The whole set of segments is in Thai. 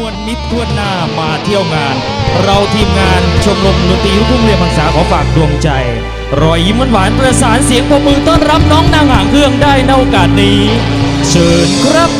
มวลมิตรทั่วหน้ามาเที่ยวงาน เราทีมงานชมรมดนตรีลูกทุ่งเรียนภาษาขอฝากดวงใจ รอยยิ้มหวานประสานเสียงพรมือต้อนรับน้องนางหางเครื่องได้ในโอกาสนี้ เชิญครับ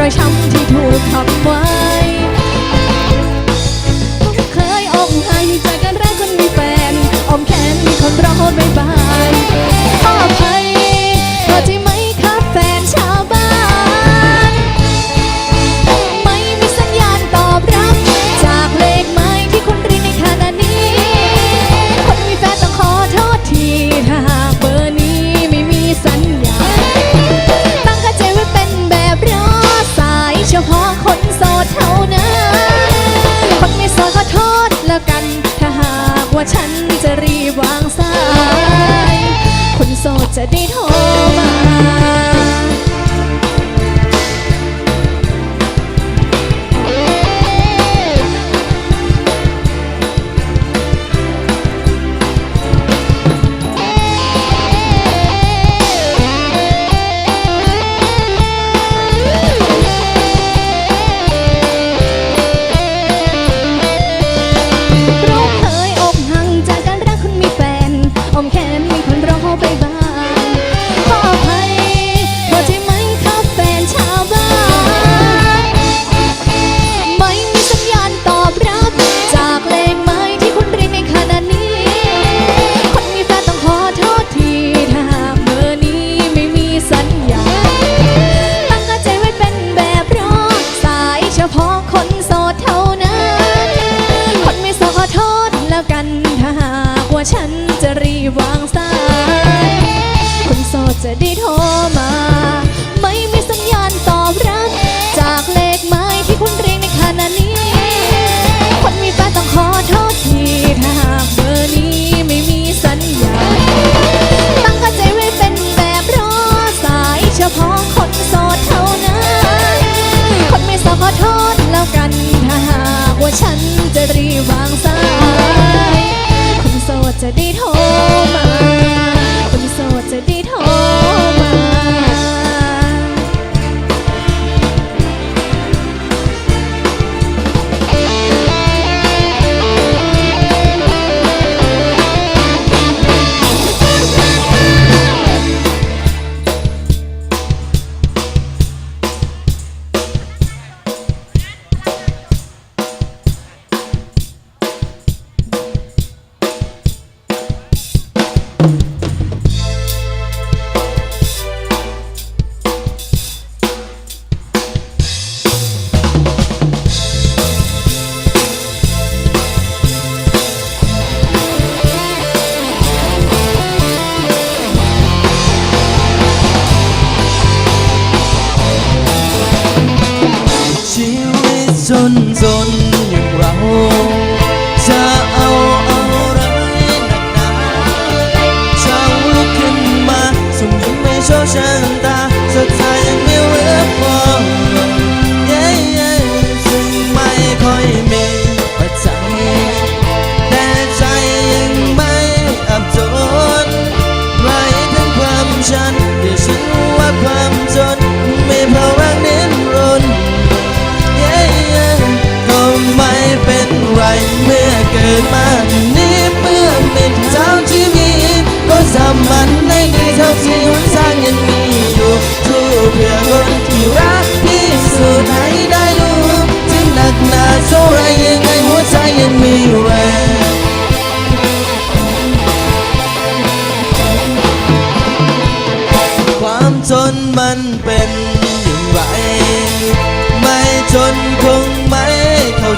รอยช้ำที่ถูกทำไว้ ฉันจะรีบวางสา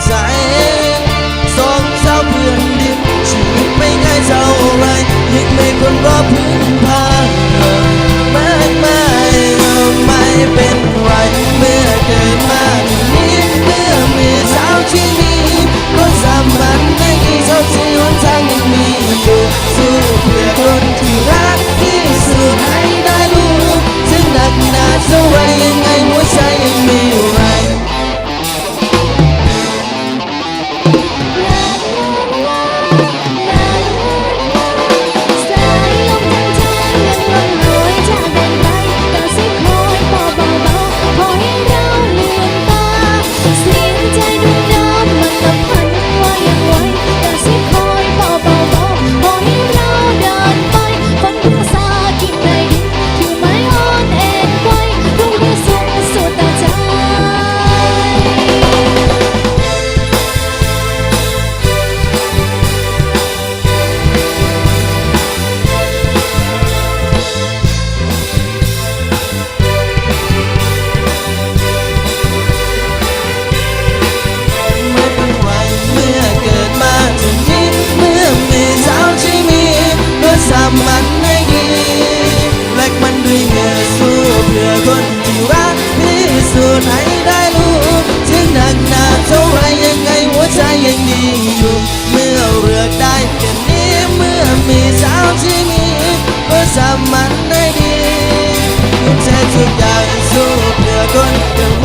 ใจสองสาวเพื่อนดินชีวิตไม่ง่ายเท่าไรยิ่งไม่คนรอบพื้นพามากมายเรไม่เป็นไรเมื่อเกิดมานี้เมื่อมีสาที่นี้ก็สามัญไม่กี่เท่าที่หนทางงมีอยู่สู้ สามันได้ดีใจทุกอย่างสู้เพื่อน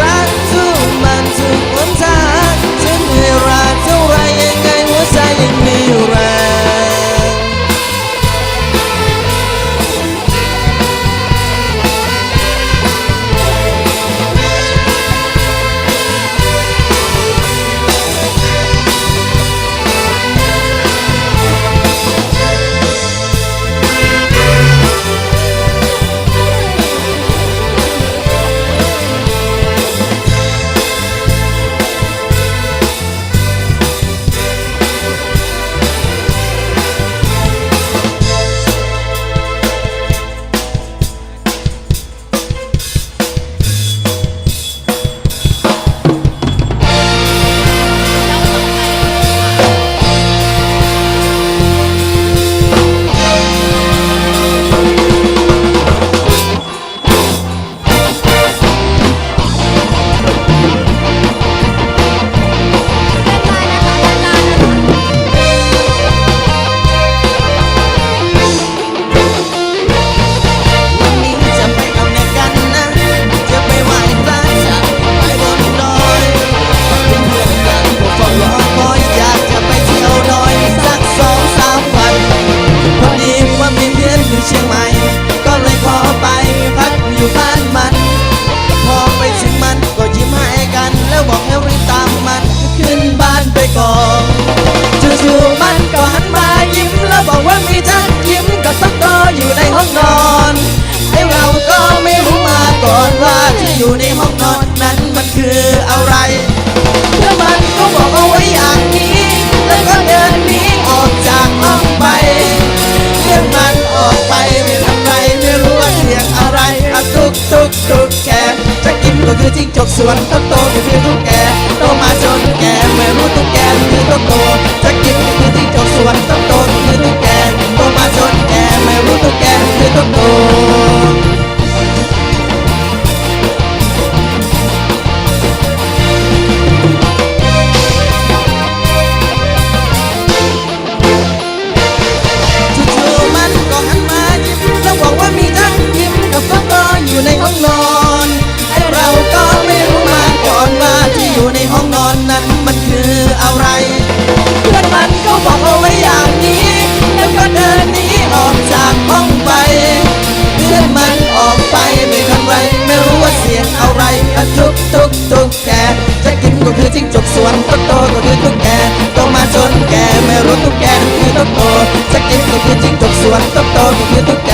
สวรรค์ตบโคือตุ๊กแก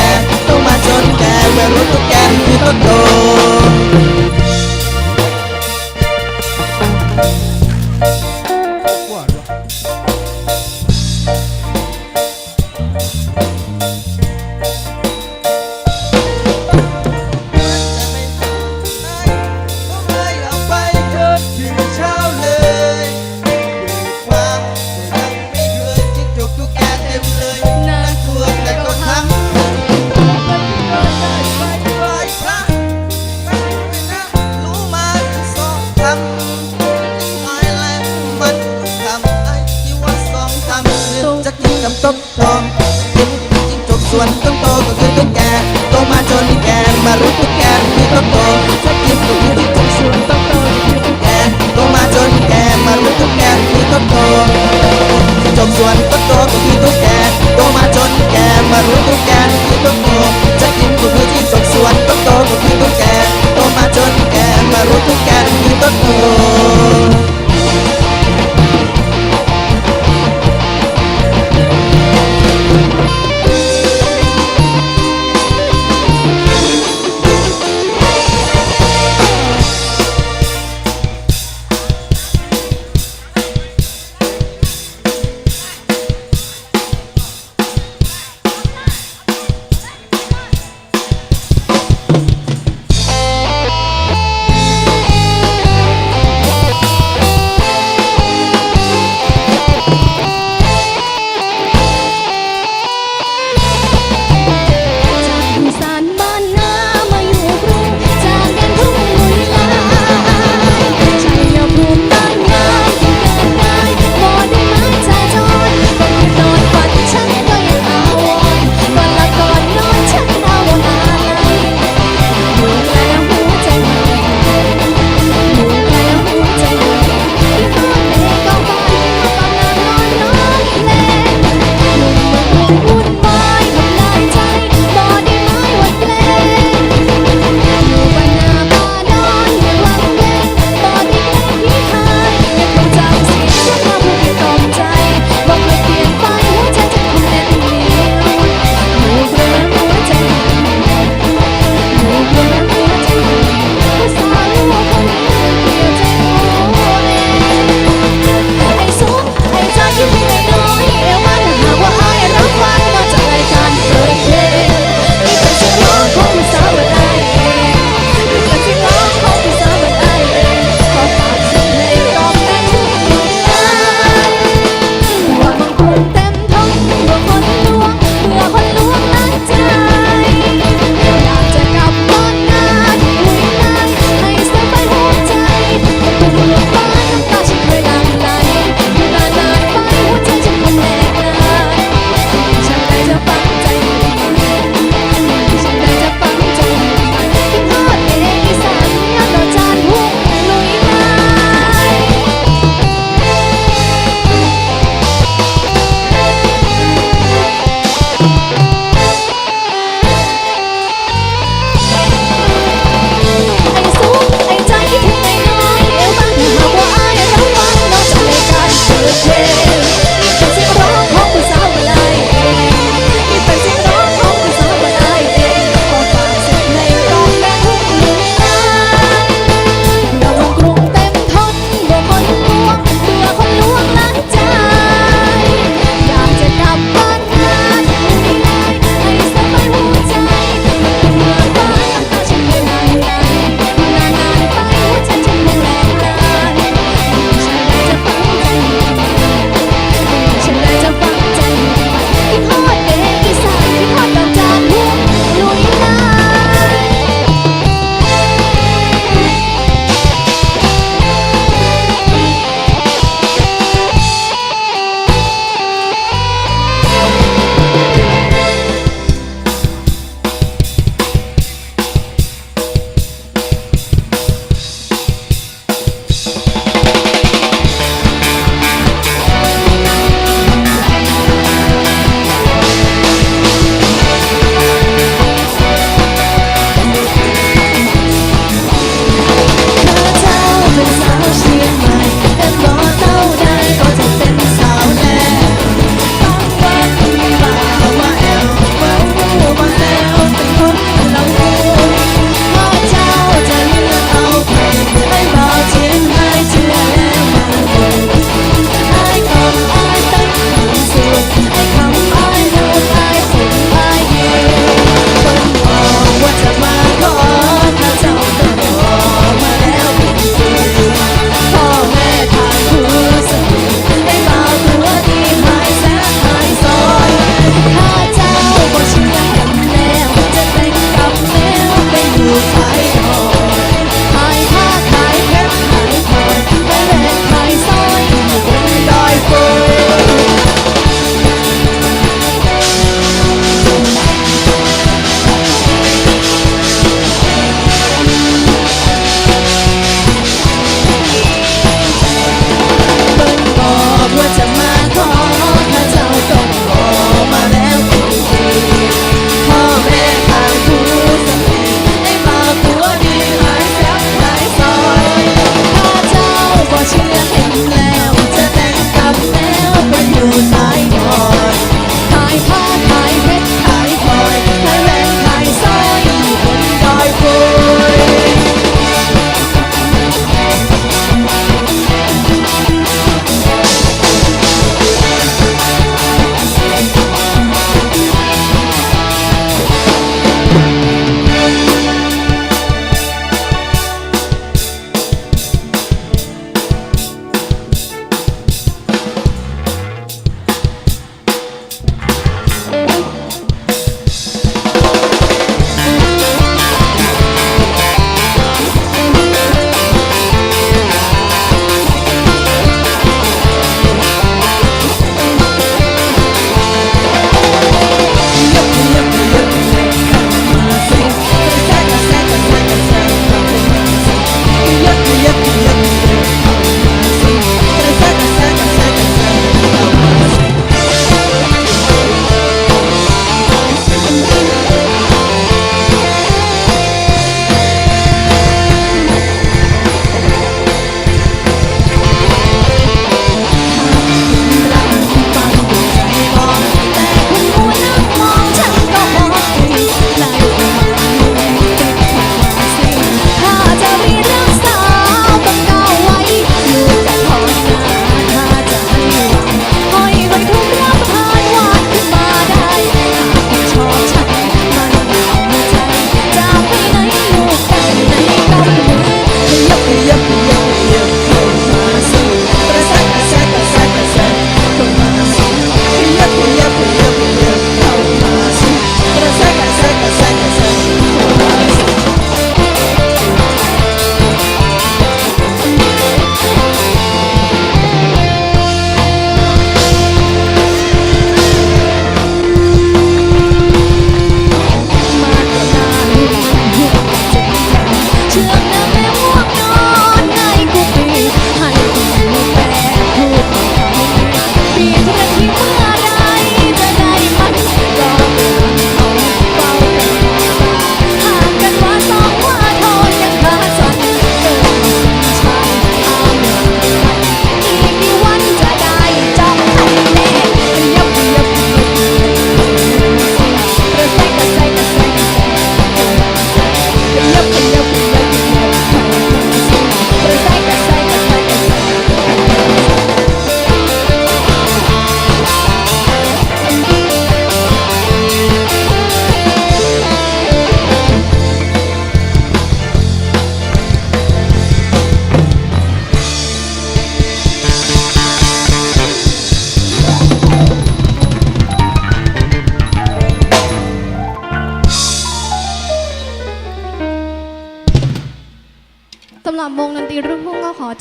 ต้องมาจนแกแววรถตุ๊กแคือต้นโต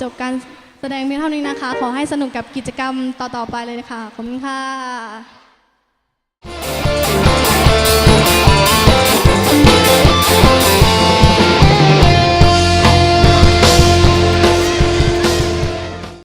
จบการแสดงเพียงเท่านี้นะคะ ขอให้สนุกกับกิจกรรมต่อๆไปเลยค่ะ ขอบคุณค่ะ